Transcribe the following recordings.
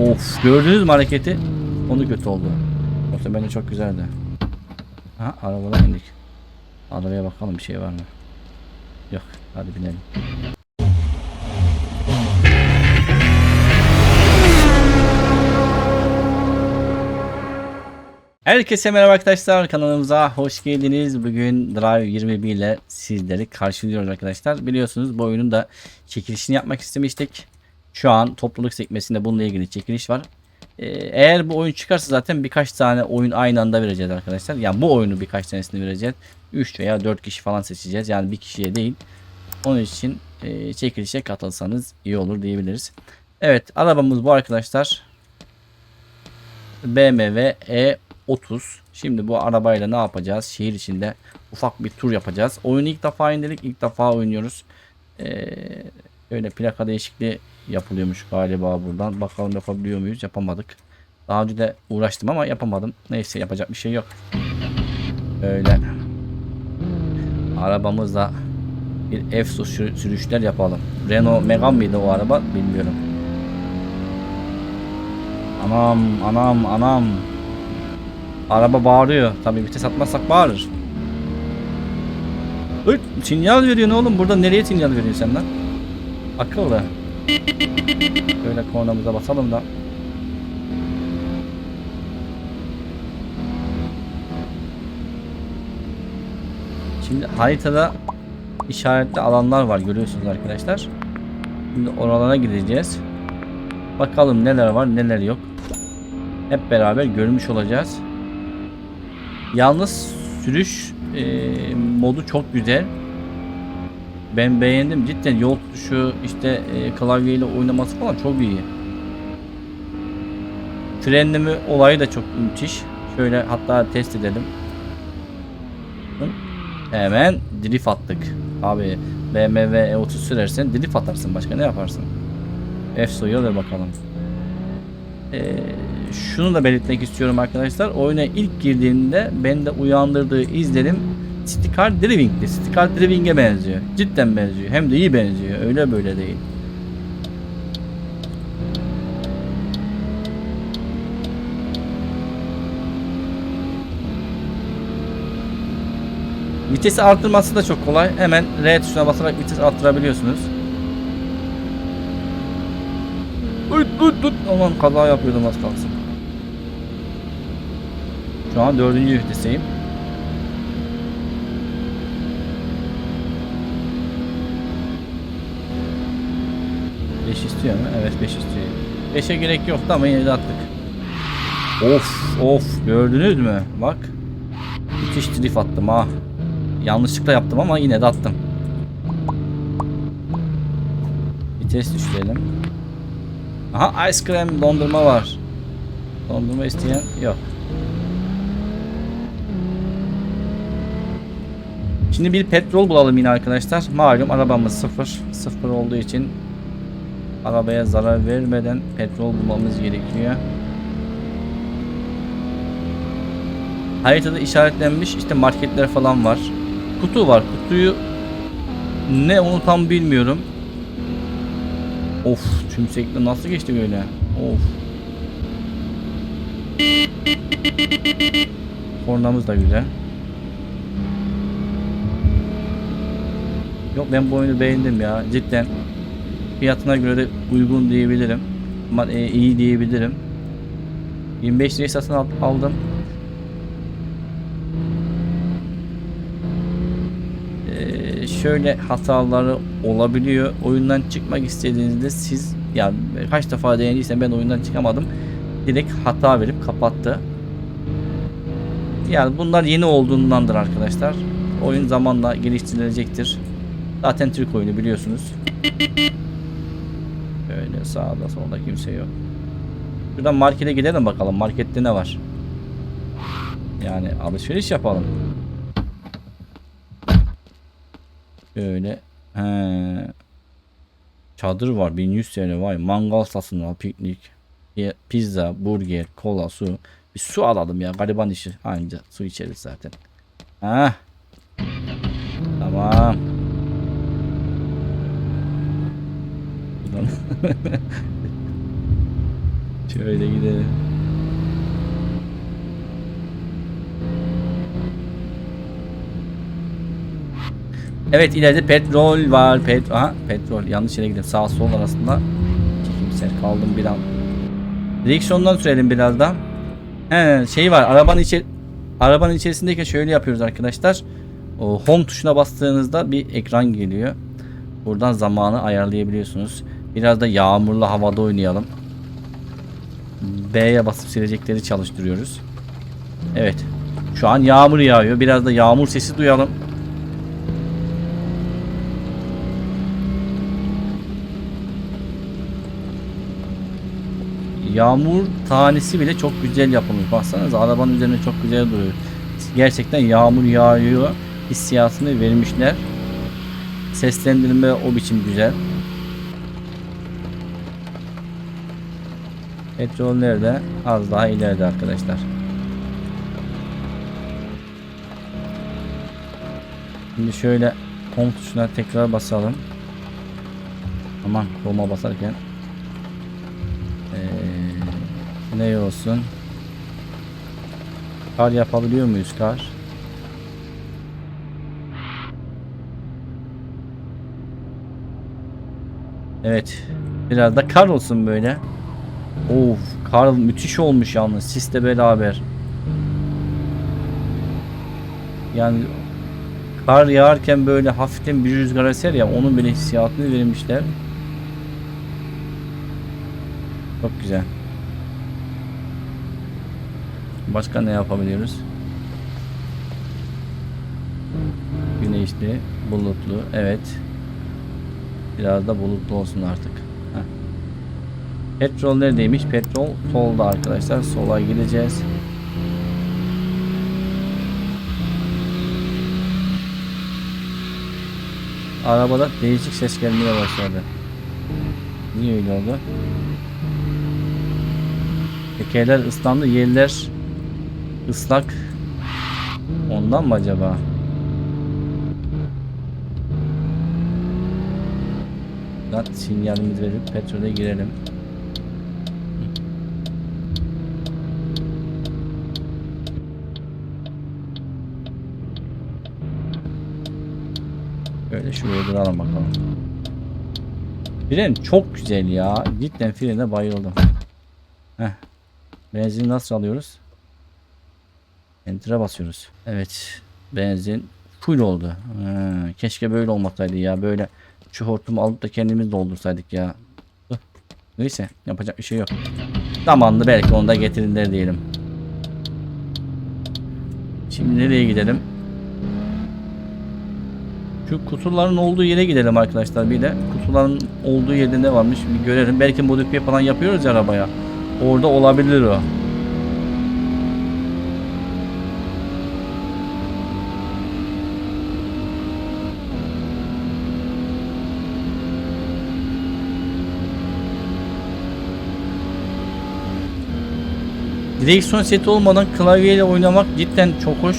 Of gördünüz mü hareketi? Onu kötü oldu. Yoksa bence çok güzeldi. Aha arabadan indik. Arabaya bakalım bir şey var mı? Yok hadi binelim. Herkese merhaba arkadaşlar kanalımıza hoş geldiniz. Bugün Drive 21 ile sizleri karşılıyoruz arkadaşlar. Biliyorsunuz bu oyunun da çekilişini yapmak istemiştik. Şu an topluluk sekmesinde bununla ilgili çekiliş var. Ee, eğer bu oyun çıkarsa zaten birkaç tane oyun aynı anda vereceğiz arkadaşlar. Yani bu oyunu birkaç tanesini vereceğiz. 3 veya 4 kişi falan seçeceğiz. Yani bir kişiye değil. Onun için e, çekilişe katılsanız iyi olur diyebiliriz. Evet arabamız bu arkadaşlar. BMW E30. Şimdi bu arabayla ne yapacağız? Şehir içinde ufak bir tur yapacağız. Oyunu ilk defa indirdik. ilk defa oynuyoruz. Ee, öyle plaka değişikliği yapılıyormuş galiba buradan. Bakalım yapabiliyor muyuz? Yapamadık. Daha önce de uğraştım ama yapamadım. Neyse yapacak bir şey yok. Öyle. Arabamızla bir F sürüşler yapalım. Renault Megane mıydı o araba bilmiyorum. Anam anam anam. Araba bağırıyor. Tabii vites atmazsak bağırır. Hırt, sinyal veriyorsun oğlum. Burada nereye sinyal veriyorsun sen lan? Akıllı. Böyle kornamıza basalım da. Şimdi haritada işaretli alanlar var görüyorsunuz arkadaşlar. Şimdi oralara gideceğiz. Bakalım neler var neler yok. Hep beraber görmüş olacağız. Yalnız sürüş e, modu çok güzel. Ben beğendim cidden yol tutuşu işte e, klavyeyle oynaması falan çok iyi. Frenleme olayı da çok müthiş. Şöyle hatta test edelim. Hemen drift attık. Abi BMW E30 sürersen drift atarsın başka ne yaparsın? Soyuyor da bakalım. Ee, şunu da belirtmek istiyorum arkadaşlar. Oyuna ilk girdiğimde bende uyandırdığı izlenim Car Driving'di. Car Driving'e benziyor. Cidden benziyor. Hem de iyi benziyor. Öyle böyle değil. Vitesi arttırması da çok kolay. Hemen R tuşuna basarak vites arttırabiliyorsunuz. Üt üt üt. Aman kaza yapıyordum az kalsın. Şu an dördüncü vitesteyim. Beş istiyor mu? Evet 5 istiyor. 5'e gerek yoktu ama yine de attık. Of of gördünüz mü? Bak. Müthiş drift attım ha. Yanlışlıkla yaptım ama yine de attım. Vites düşürelim. Aha ice cream dondurma var. Dondurma isteyen yok. Şimdi bir petrol bulalım yine arkadaşlar. Malum arabamız sıfır. Sıfır olduğu için arabaya zarar vermeden petrol bulmamız gerekiyor. Haritada işaretlenmiş işte marketler falan var. Kutu var. Kutuyu ne onu tam bilmiyorum. Of tümsekle nasıl geçti böyle? Of. Kornamız da güzel. Yok ben bu oyunu beğendim ya cidden. Fiyatına göre de uygun diyebilirim. E, iyi diyebilirim. 25 liraya satın al- aldım. Ee, şöyle hataları olabiliyor. Oyundan çıkmak istediğinizde siz ya kaç defa denediysem ben oyundan çıkamadım. Direkt hata verip kapattı. Yani bunlar yeni olduğundandır arkadaşlar. Oyun zamanla geliştirilecektir. Zaten Türk oyunu biliyorsunuz. Böyle sağda solda kimse yok. Şuradan markete gidelim bakalım. Markette ne var? Yani alışveriş yapalım. Şöyle. He. Çadır var 1100 TL vay. Mangal satın piknik. Pizza, burger, kola, su. Bir su alalım ya gariban işi. Anca su içeriz zaten. Ha. Tamam. Buradan- Şöyle gidelim. Evet ileride petrol var. Pet Aha, petrol. Yanlış yere gidiyorum. Sağ sol arasında çekimsel kaldım bir an. Direksiyondan sürelim biraz da. He, şey var. Arabanın içi arabanın içerisindeyken şöyle yapıyoruz arkadaşlar. O home tuşuna bastığınızda bir ekran geliyor. Buradan zamanı ayarlayabiliyorsunuz. Biraz da yağmurlu havada oynayalım. B'ye basıp silecekleri çalıştırıyoruz. Evet. Şu an yağmur yağıyor. Biraz da yağmur sesi duyalım. Yağmur tanesi bile çok güzel yapılmış. Baksanıza arabanın üzerine çok güzel duruyor. Gerçekten yağmur yağıyor hissiyatını vermişler. Seslendirme o biçim güzel. Petrol nerede? Az daha ileride arkadaşlar. Şimdi şöyle home tuşuna tekrar basalım. Aman home'a basarken ee, ne olsun? Kar yapabiliyor muyuz kar? Evet. Biraz da kar olsun böyle. Of, kar müthiş olmuş yalnız sisle beraber. Yani kar yağarken böyle hafiften bir rüzgar eser ya onun bile hissiyatını vermişler. Çok güzel. Başka ne yapabiliyoruz? Güneşli, bulutlu. Evet. Biraz da bulutlu olsun artık. Petrol neredeymiş? Petrol solda arkadaşlar. Sola gideceğiz. Arabada değişik ses gelmeye başladı. Niye öyle oldu? Tekerler ıslandı, yerler ıslak. Ondan mı acaba? Lan sinyalimizi verip petrole girelim. Şuraya duralım bakalım. Fren çok güzel ya. Cidden frene bayıldım. Heh. Benzin nasıl alıyoruz? Enter'a basıyoruz. Evet. Benzin full oldu. Ha, keşke böyle olmasaydı ya. Böyle şu hortumu alıp da kendimiz doldursaydık ya. Neyse yapacak bir şey yok. Zamanlı belki onu da getirinler diyelim. Şimdi nereye gidelim? Şu kutuların olduğu yere gidelim arkadaşlar bir de. Kutuların olduğu yerde ne varmış bir görelim. Belki modifiye falan yapıyoruz ya arabaya. Orada olabilir o. Direksiyon seti olmadan klavyeyle oynamak cidden çok hoş.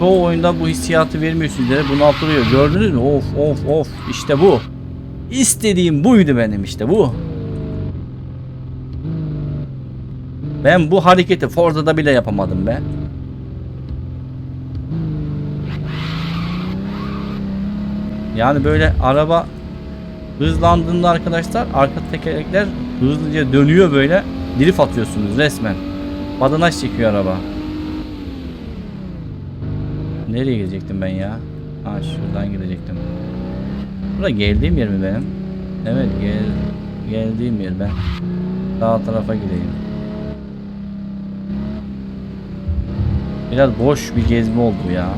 Çoğu oyunda bu hissiyatı vermiyor sizlere. Bunu hatırlıyor. Gördünüz mü? Of of of. İşte bu. İstediğim buydu benim işte bu. Ben bu hareketi Forza'da bile yapamadım be. Yani böyle araba hızlandığında arkadaşlar arka tekerlekler hızlıca dönüyor böyle. Drift atıyorsunuz resmen. Badanaş çekiyor araba. Nereye gidecektim ben ya? Ha şuradan gidecektim. Bura geldiğim yer mi benim? Evet gel geldiğim yer ben. Sağ tarafa gideyim. Biraz boş bir gezme oldu ya.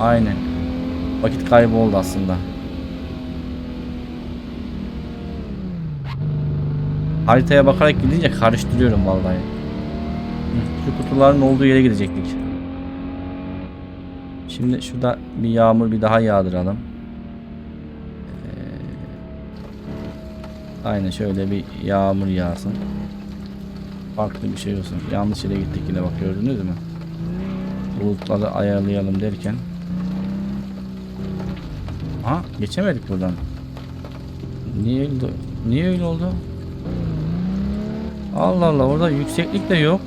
Aynen. Vakit kaybı oldu aslında. Haritaya bakarak gidince karıştırıyorum vallahi. Şu kutuların olduğu yere gidecektik. Şimdi şurada bir yağmur bir daha yağdıralım. Ee, aynen şöyle bir yağmur yağsın. Farklı bir şey olsun. Yanlış yere gittik yine bak gördünüz mü? Bulutları ayarlayalım derken. Ha geçemedik buradan. Niye öyle, niye öyle oldu? Allah Allah orada yükseklik de yok.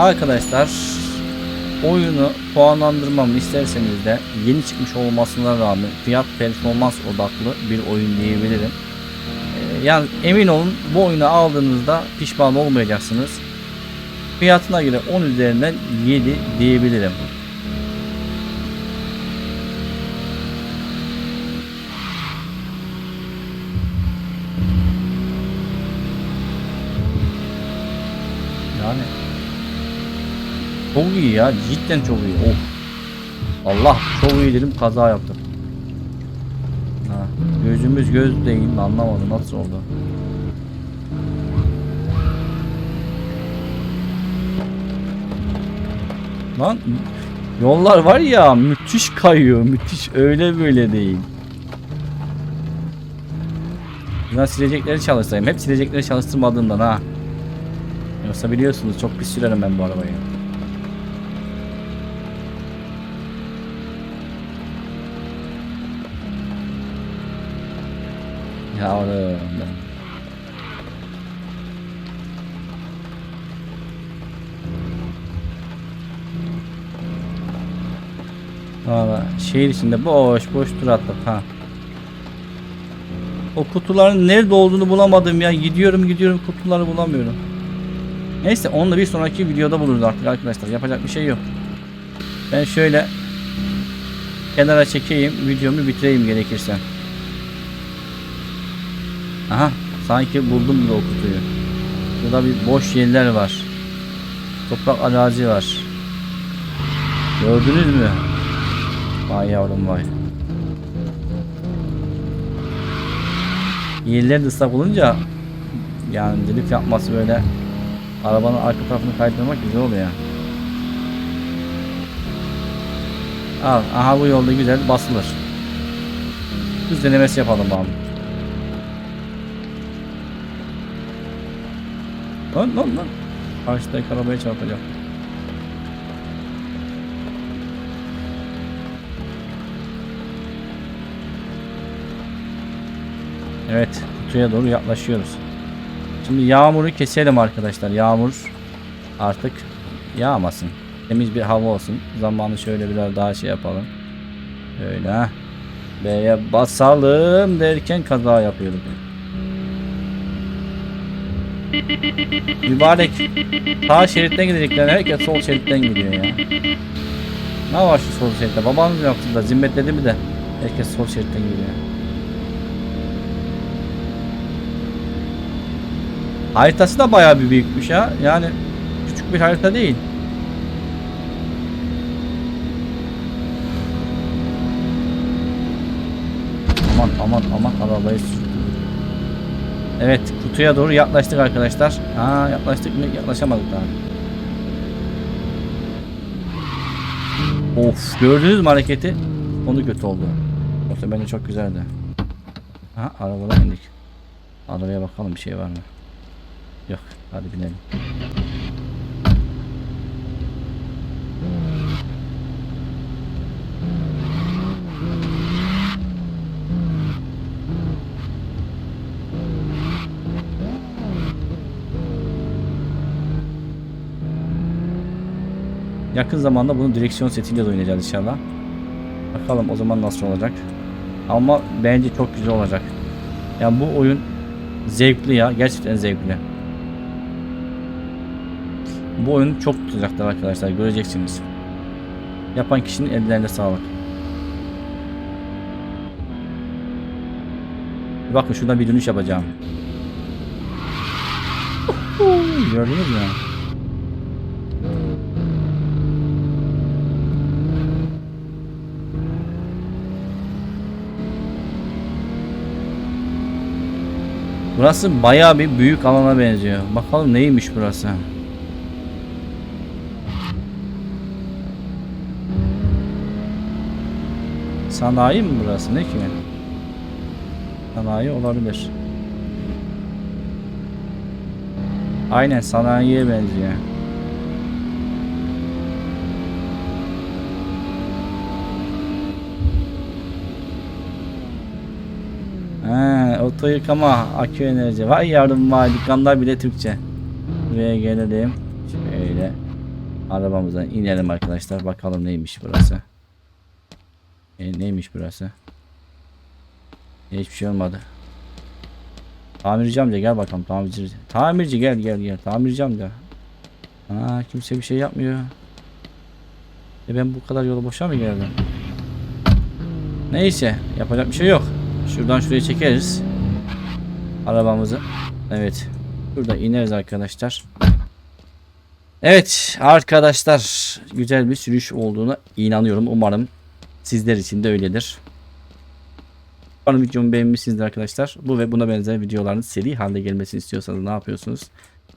Arkadaşlar oyunu puanlandırmamı isterseniz de yeni çıkmış olmasına rağmen fiyat performans odaklı bir oyun diyebilirim. Ee, Yani emin olun bu oyunu aldığınızda pişman olmayacaksınız. Fiyatına göre 10 üzerinden 7 diyebilirim. Çok iyi ya. Cidden çok iyi. Of. Allah çok iyi dedim kaza yaptım. Ha, gözümüz göz değil mi anlamadım nasıl oldu. Lan yollar var ya müthiş kayıyor. Müthiş öyle böyle değil. Ben silecekleri çalıştırayım. Hep silecekleri çalıştırmadığımdan ha. Yoksa biliyorsunuz çok pis sürerim ben bu arabayı. Yavrum. Valla şehir içinde boş boş tur attık ha. O kutuların nerede olduğunu bulamadım ya. Gidiyorum gidiyorum kutuları bulamıyorum. Neyse onu da bir sonraki videoda buluruz artık arkadaşlar. Yapacak bir şey yok. Ben şöyle kenara çekeyim. Videomu bitireyim gerekirse. Aha sanki buldum gibi o kutuyu. Burada bir boş yerler var. Toprak arazi var. Gördünüz mü? Vay yavrum vay. Yerler de ıslak olunca yani drift yapması böyle arabanın arka tarafını kaydırmak güzel oluyor. Al, aha bu yolda güzel basılır. Hız denemesi yapalım abi. Lan lan lan. Karşıdaki arabaya çarpacak. Evet, kutuya doğru yaklaşıyoruz. Şimdi yağmuru keselim arkadaşlar. Yağmur artık yağmasın. Temiz bir hava olsun. Zamanı şöyle biraz daha şey yapalım. Öyle. heh. B'ye basalım derken kaza yapıyorum. Mübarek. Sağ şeritten gidecekler. Herkes sol şeritten gidiyor ya. Ne var şu sol şeritte? Babanız yaptı da zimmetledi mi de. Herkes sol şeritten gidiyor. Haritası da bayağı bir büyükmüş ya. Yani küçük bir harita değil. Aman aman aman arabayı. Evet kutuya doğru yaklaştık arkadaşlar. Ha yaklaştık mı? Yaklaşamadık daha. Of gördünüz mü hareketi? Onu kötü oldu. Yoksa bence çok güzeldi. Ha arabadan indik. Arabaya bakalım bir şey var mı? Yok hadi binelim. Yakın zamanda bunu direksiyon setiyle de oynayacağız inşallah. Bakalım o zaman nasıl olacak. Ama bence çok güzel olacak. Yani bu oyun zevkli ya. Gerçekten zevkli. Bu oyun çok tutacaktır arkadaşlar. Göreceksiniz. Yapan kişinin ellerine sağlık. Bakın şuradan bir dönüş yapacağım. Gördünüz mü? Burası bayağı bir büyük alana benziyor. Bakalım neymiş burası. Sanayi mi burası ne ki? Sanayi olabilir. Aynen sanayiye benziyor. Ha, oto yıkama, akü enerji. Vay yavrum vay dükkanlar bile Türkçe. Buraya gelelim. Şöyle arabamızdan inelim arkadaşlar. Bakalım neymiş burası. E, neymiş burası? Hiçbir şey olmadı. Tamirci amca gel bakalım tamirci. Tamirci gel gel gel. Tamirci amca. Aa kimse bir şey yapmıyor. E ben bu kadar yolu boşa mı geldim? Neyse yapacak bir şey yok. Şuradan şuraya çekeriz. Arabamızı. Evet. Burada ineriz arkadaşlar. Evet arkadaşlar güzel bir sürüş olduğuna inanıyorum. Umarım sizler için de öyledir. Umarım videomu beğenmişsinizdir arkadaşlar. Bu ve buna benzer videoların seri halde gelmesini istiyorsanız ne yapıyorsunuz?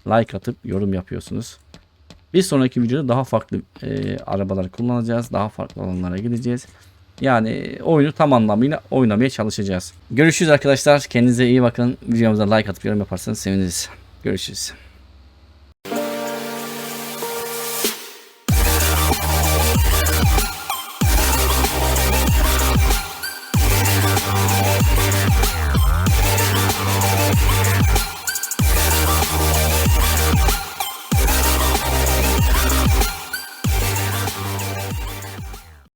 Like atıp yorum yapıyorsunuz. Bir sonraki videoda daha farklı e, arabalar kullanacağız. Daha farklı alanlara gideceğiz. Yani oyunu tam anlamıyla oynamaya çalışacağız. Görüşürüz arkadaşlar. Kendinize iyi bakın. Videomuza like atıp yorum yaparsanız seviniriz. Görüşürüz.